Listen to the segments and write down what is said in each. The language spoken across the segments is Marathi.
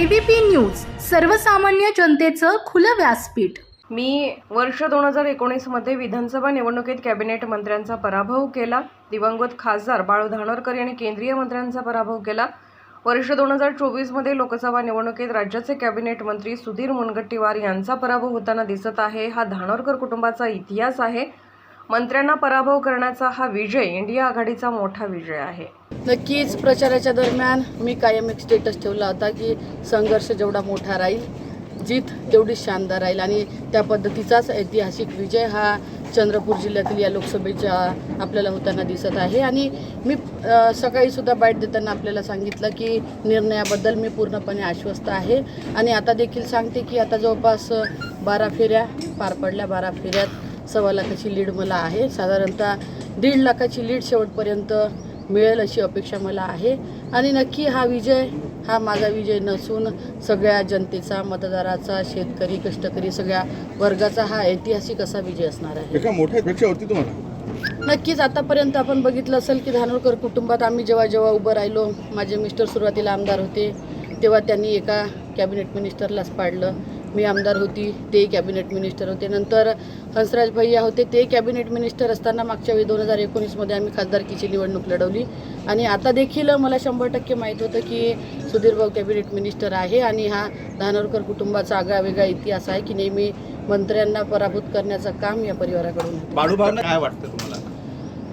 एबीपी न्यूज सर्वसामान्य जनतेचं खुलं व्यासपीठ. मी वर्ष दोन हजार एकोणीसमध्ये विधानसभा निवडणुकीत कॅबिनेट मंत्र्यांचा पराभव केला. दिवंगत खासदार बाळू धानोरकर यांनी केंद्रीय मंत्र्यांचा पराभव केला. वर्ष दोन हजार चोवीसमध्ये लोकसभा निवडणुकीत राज्याचे कॅबिनेट मंत्री सुधीर मुनगट्टीवार यांचा पराभव होताना दिसत आहे. हा धानोरकर कुटुंबाचा इतिहास आहे. मंत्र्यांना पराभव करण्याचा हा विजय इंडिया आघाडीचा मोठा विजय आहे. नक्कीच प्रचाराच्या दरम्यान मी कायम एक स्टेटस ठेवला होता की संघर्ष जेवढा मोठा राहील जीत तेवढी शानदार राहील आणि त्या पद्धतीचाच ऐतिहासिक विजय हा चंद्रपूर जिल्ह्यातील या लोकसभेच्या आपल्याला होताना दिसत आहे. आणि मी सकाळीसुद्धा बाईट देताना आपल्याला सांगितलं की निर्णयाबद्दल मी पूर्णपणे आश्वस्त आहे. आणि आता देखील सांगते की आता जवळपास बारा फेऱ्या पार पडल्या बारा फेऱ्यात सव्वा लाखाची लीड मला आहे. साधारणतः दीड लाखाची लीड शेवटपर्यंत मिळेल अशी अपेक्षा मला आहे. आणि नक्की हा विजय हा माझा विजय नसून सगळ्या जनतेचा मतदाराचा शेतकरी कष्टकरी सगळ्या वर्गाचा हा ऐतिहासिक असा विजय असणार आहे. एका मोठ्या तुम्हाला? नक्कीच आतापर्यंत आपण बघितलं असेल की धानोरकर कुटुंबात आम्ही जेव्हा जेव्हा उभं राहिलो माझे मिस्टर सुरुवातीला आमदार होते तेव्हा त्यांनी एका कॅबिनेट मिनिस्टरलाच पाडलं. मी आमदार होती ते कॅबिनेट मिनिस्टर होते. नंतर हंसराज भैया होते ते कॅबिनेट मिनिस्टर असताना मागच्या वेळी दोन हजार एकोणीसमध्ये आम्ही खासदारकीची निवडणूक लढवली. आणि आता देखील मला शंभर टक्के माहीत होतं की सुधीर भाऊ कॅबिनेट मिनिस्टर आहे आणि हा धानोरकर कुटुंबाचा आगळा वेगळा इतिहास आहे की नेहमी मंत्र्यांना पराभूत करण्याचं काम या परिवाराकडून काय वाटतं तुम्हाला?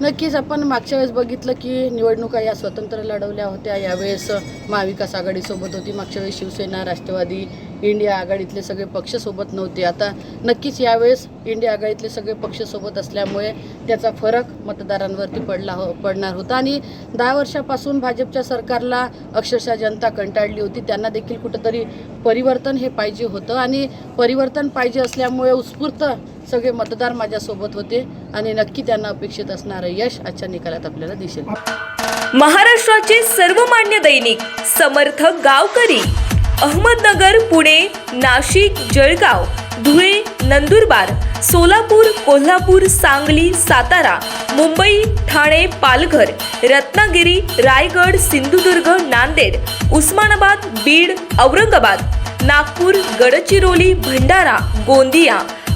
नक्कीच आपण मागच्या वेळेस बघितलं की निवडणुका या स्वतंत्र लढवल्या होत्या. यावेळेस महाविकास आघाडीसोबत होती. मागच्या वेळेस शिवसेना राष्ट्रवादी इंडिया आघाडीतले सगळे पक्ष सोबत नव्हते. आता नक्कीच यावेळेस इंडिया आघाडीतले सगळे पक्ष सोबत असल्यामुळे त्याचा फरक मतदारांवरती पडला हो पडणार होता. आणि दहा वर्षापासून भाजपच्या सरकारला अक्षरशः जनता कंटाळली होती. त्यांना देखील कुठंतरी परिवर्तन हे पाहिजे होतं. आणि परिवर्तन पाहिजे असल्यामुळे उत्स्फूर्त सगळे मतदार माझ्यासोबत होते आणि नक्की त्यांना अपेक्षित असणारं यश आजच्या निकालात आपल्याला दिसेल. महाराष्ट्राचे सर्वमान्य दैनिक समर्थ गावकरी अहमदनगर पुणे नाशिक जळगाव धुळे नंदुरबार सोलापूर कोल्हापूर सांगली सातारा मुंबई ठाणे पालघर रत्नागिरी रायगड सिंधुदुर्ग नांदेड उस्मानाबाद बीड औरंगाबाद नागपूर गडचिरोली भंडारा गोंदिया